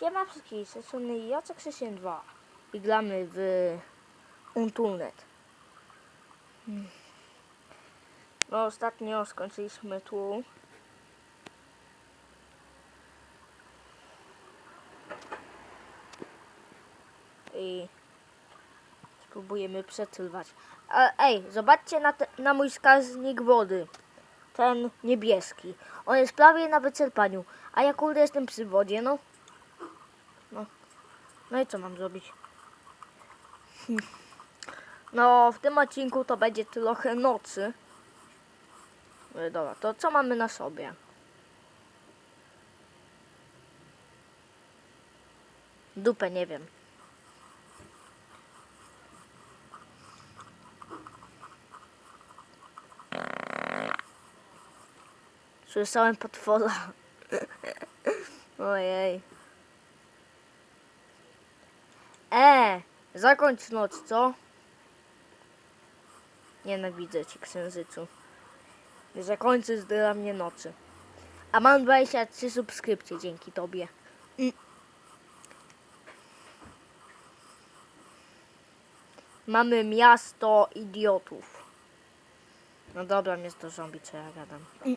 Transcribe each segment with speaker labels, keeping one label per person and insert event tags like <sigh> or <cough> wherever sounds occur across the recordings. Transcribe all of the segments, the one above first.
Speaker 1: Siema wszystkich, z strony Jacek 62 i gramy w Untulnet. Hmm. No ostatnio skończyliśmy tu. I spróbujemy przetrwać. Ej, zobaczcie na, te, na mój wskaźnik wody. Ten niebieski. On jest prawie na wyczerpaniu. A ja kurde jestem przy wodzie. No. No i co mam zrobić? No, w tym odcinku to będzie trochę nocy. No dobra, to co mamy na sobie? Dupę, nie wiem. Słyszałem potwora. <laughs> Ojej. E, zakończ noc, co? Nienawidzę cię, księżycu. Zakończysz dla mnie nocy. A mam 23 subskrypcje dzięki tobie. Mm. Mamy miasto idiotów. No dobra, miasto zombie, co ja gadam. Mm.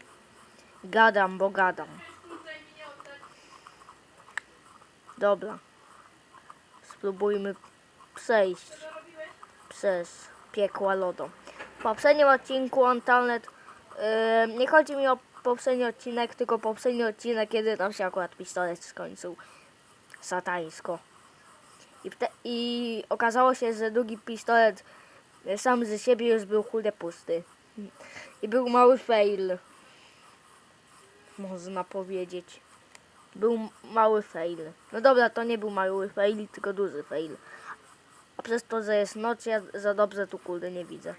Speaker 1: Gadam, bo gadam. Dobra. Spróbujmy przejść przez piekła lodo. W poprzednim odcinku Untalnet yy, nie chodzi mi o poprzedni odcinek, tylko poprzedni odcinek, kiedy tam się akurat pistolet skończył satańsko. I, I okazało się, że drugi pistolet y, sam ze siebie już był chude pusty. I był mały fail. Można powiedzieć. Był mały fail. No dobra, to nie był mały fail, tylko duży fail. A przez to, że jest noc, ja za dobrze tu kurde nie widzę.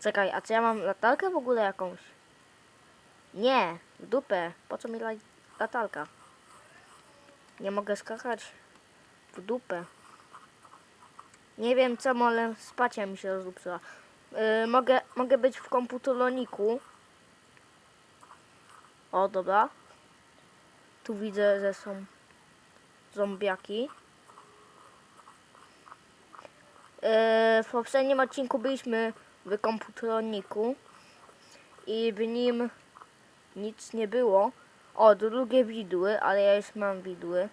Speaker 1: Czekaj, a czy ja mam latarkę w ogóle jakąś? Nie, w dupę. Po co mi la- latarka? Nie mogę skakać w dupę. Nie wiem czemu, ale spacia mi się rozlupszyła. Yy, mogę, mogę być w komputeroniku. O, dobra. Tu widzę, że są zombiaki. E, w poprzednim odcinku byliśmy w komputeroniku i w nim nic nie było. O, drugie widły, ale ja już mam widły.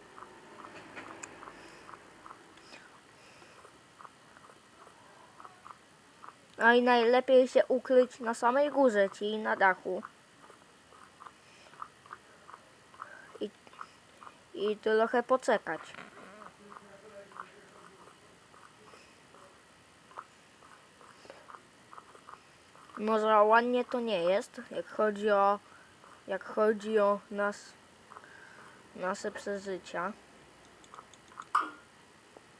Speaker 1: A i najlepiej się ukryć na samej górze, czyli na dachu. I trochę poczekać. Może ładnie to nie jest, jak chodzi o jak chodzi o nas nasze przeżycia.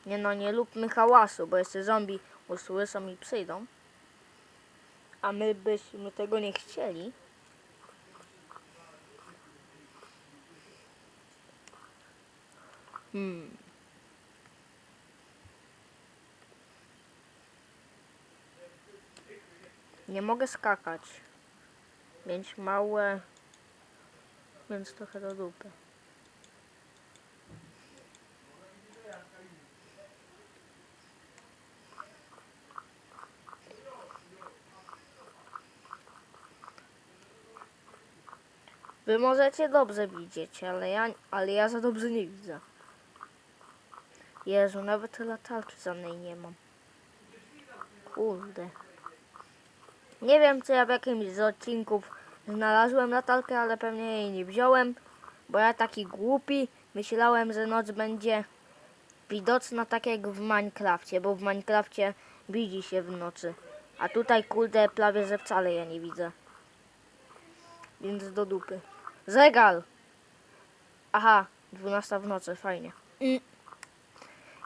Speaker 1: Nie no, nie lubmy hałasu, bo jeszcze zombie usłyszą i przyjdą. A my byśmy tego nie chcieli. Hmm. Nie mogę skakać. Mieć małe, więc trochę do dupy. Wy możecie dobrze widzieć, ale ja, ale ja za dobrze nie widzę. Jezu, nawet latarki żadnej nie mam. Kurde. Nie wiem, czy ja w jakimś z odcinków znalazłem latarkę, ale pewnie jej nie wziąłem, bo ja taki głupi myślałem, że noc będzie widoczna tak jak w Minecrafcie, bo w Minecrafcie widzi się w nocy. A tutaj, kurde, prawie że wcale ja nie widzę. Więc do dupy. Zegar! Aha, 12 w nocy, fajnie. Mm.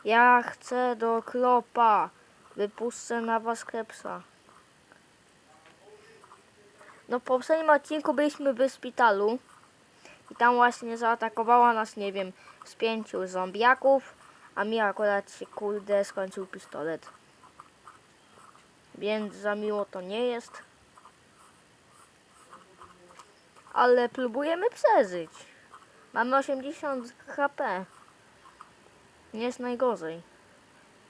Speaker 1: Ja chcę do klopa. Wypuszczę na was kepsa. No w poprzednim odcinku byliśmy w szpitalu i tam właśnie zaatakowała nas, nie wiem, z pięciu zombiaków, a mi akurat się kurde skończył pistolet. Więc za miło to nie jest. Ale próbujemy przeżyć. Mamy 80 HP. Nie jest najgorzej.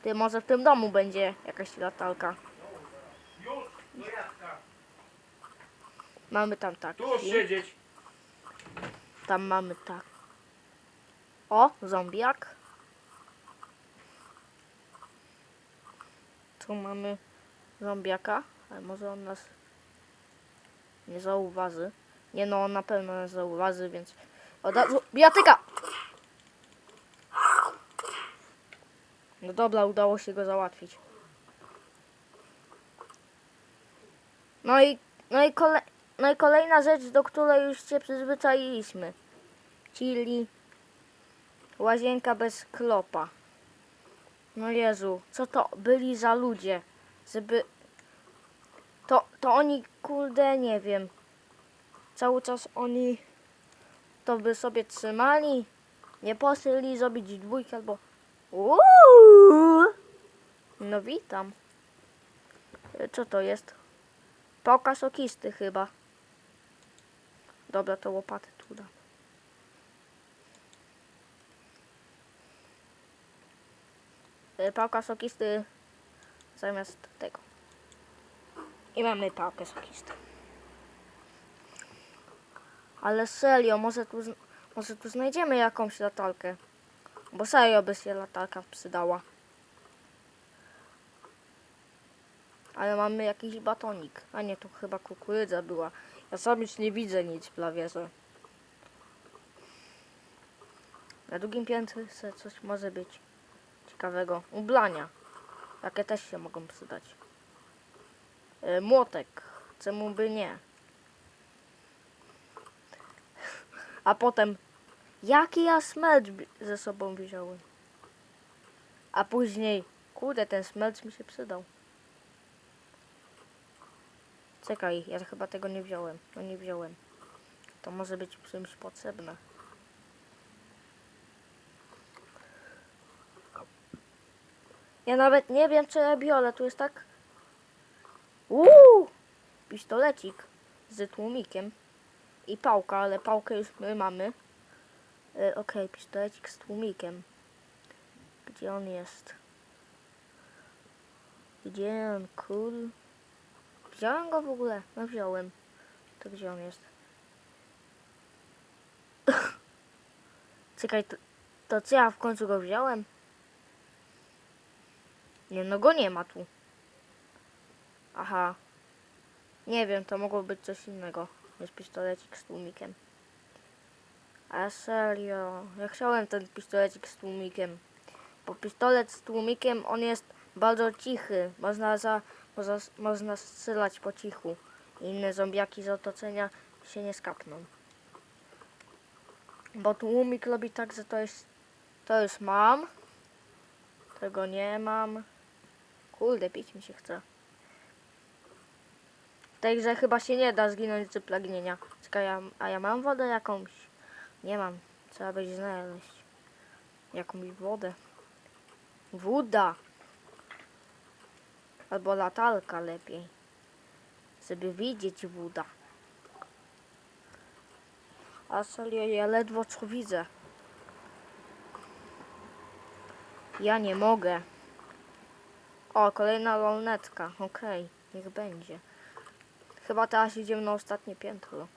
Speaker 1: Ty, może w tym domu będzie jakaś latalka. Mamy tam taki.
Speaker 2: Tu siedzieć.
Speaker 1: Tam mamy tak. O, zombiak. Tu mamy zombiaka, ale może on nas nie zauważy. Nie no, on na pewno nas zauważy, więc od razu... Bijatyka! No dobra, udało się go załatwić. No i, no i, kole, no i kolejna rzecz, do której już się przyzwyczailiśmy. Czyli łazienka bez klopa. No Jezu, co to byli za ludzie? Żeby... To, to oni, kurde, nie wiem. Cały czas oni to by sobie trzymali. Nie posyli zrobić dwójkę albo... Uuu! No witam. E, Co to jest? Pałka sokisty chyba. Dobra, to łopaty tu dam. Y, Pałka sokisty zamiast tego. I mamy pałkę sokistą. Ale serio, może tu, może tu znajdziemy jakąś latarkę. Bo serio by się latarka przydała. Ale mamy jakiś batonik. A nie, tu chyba kukurydza była. Ja sam już nie widzę nic w lawierze. Na drugim piętrze coś może być ciekawego. Ublania. Takie też się mogą przydać. E, młotek. Czemu by nie? <laughs> A potem, jaki ja smelcz bi- ze sobą wziąłem? A później, kurde, ten smelcz mi się przydał. Czekaj, ja chyba tego nie wziąłem. No nie wziąłem. To może być czymś potrzebne. Ja nawet nie wiem, co ja biorę. Tu jest tak... Uuu! Pistolecik z tłumikiem. I pałka, ale pałkę już my mamy. E, Okej, pistolecik z tłumikiem. Gdzie on jest? Gdzie on, kul? Wziąłem go w ogóle? No wziąłem. To gdzie on jest? <coughs> Czekaj, to, to co ja w końcu go wziąłem? Nie, no go nie ma tu. Aha. Nie wiem, to mogło być coś innego niż pistolecik z tłumikiem. A serio, ja chciałem ten pistolecik z tłumikiem. Bo pistolet z tłumikiem, on jest bardzo cichy. Można, za, można, można strzelać po cichu. Inne zombiaki z otoczenia się nie skapną. Bo tłumik robi tak, że to jest... To już mam. Tego nie mam. Kurde, pić mi się chce. W tej grze chyba się nie da zginąć z pragnienia. Czekaj, ja, a ja mam wodę jakąś? Nie mam. Trzeba będzie znaleźć. Jakąś wodę. Woda. Albo latarka lepiej. Żeby widzieć woda. A serio, ja ledwo co widzę. Ja nie mogę. O, kolejna lornetka. Okej, niech będzie. Chyba teraz idziemy na ostatnie piętro.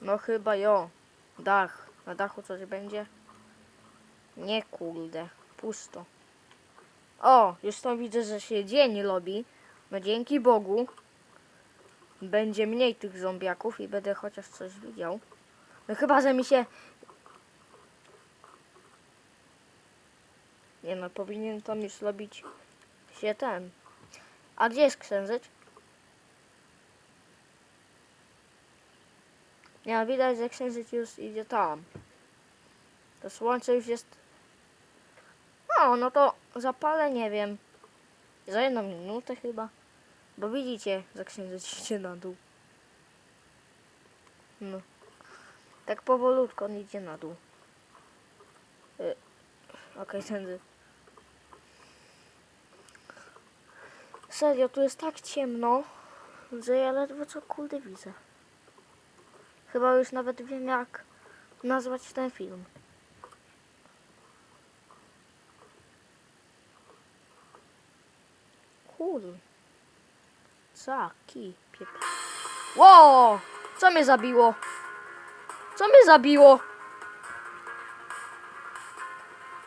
Speaker 1: No chyba jo. Dach. Na dachu coś będzie? Nie kurde. Pusto. O, już tam widzę, że się dzień robi. No dzięki Bogu. Będzie mniej tych zombiaków i będę chociaż coś widział. No chyba, że mi się... Nie no, powinien tam już robić się ten. A gdzie jest księżyc? Nie, widać, że księżyc już idzie tam. To słońce już jest... No, no to zapalę, nie wiem, za jedną minutę chyba. Bo widzicie, że księżyc <laughs> idzie na dół. No. Tak powolutku on idzie na dół. Y, Okej, tędy. Serio, tu jest tak ciemno, że ja ledwo co kurde widzę. Chyba już nawet wiem jak nazwać ten film. Cool. Caki. Wow! Co mnie zabiło? Co mnie zabiło?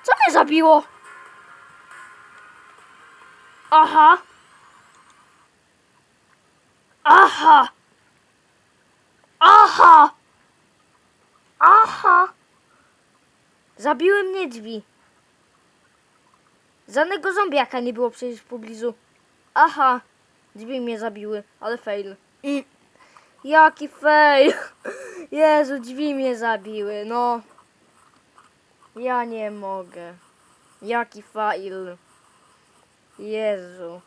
Speaker 1: Co mnie zabiło? Aha! Aha! Zabiły mnie drzwi. Żadnego zombiaka nie było przecież w pobliżu. Aha. Drzwi mnie zabiły, ale fail. Jaki fail. <laughs> Jezu, drzwi mnie zabiły, no. Ja nie mogę. Jaki fail. Jezu.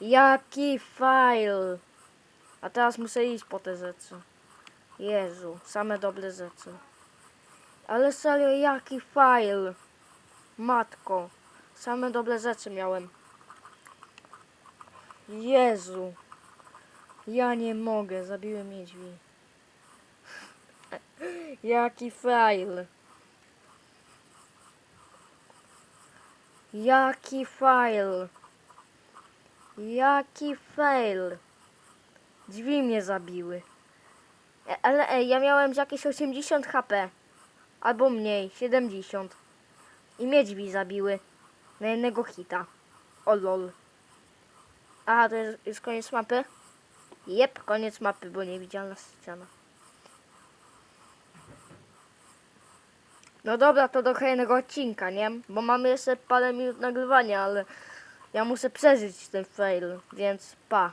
Speaker 1: Jaki fail. A teraz muszę iść po te rzeczy. Jezu, same dobre rzeczy. Ale serio, jaki fail. Matko, same dobre rzeczy miałem. Jezu. Ja nie mogę, zabiły mnie drzwi. <laughs> Jaki fail. Jaki fail. Jaki fail. Drzwi mnie zabiły. E, Ale ej, ja miałem jakieś 80 HP. Albo mniej, 70. I mnie drzwi zabiły. Na jednego hita. O lol. Aha, to jest, jest koniec mapy? Jep, koniec mapy, bo niewidzialna ściana. No dobra, to do kolejnego odcinka, nie? Bo mamy jeszcze parę minut nagrywania, ale ja muszę przeżyć ten fail, więc pa.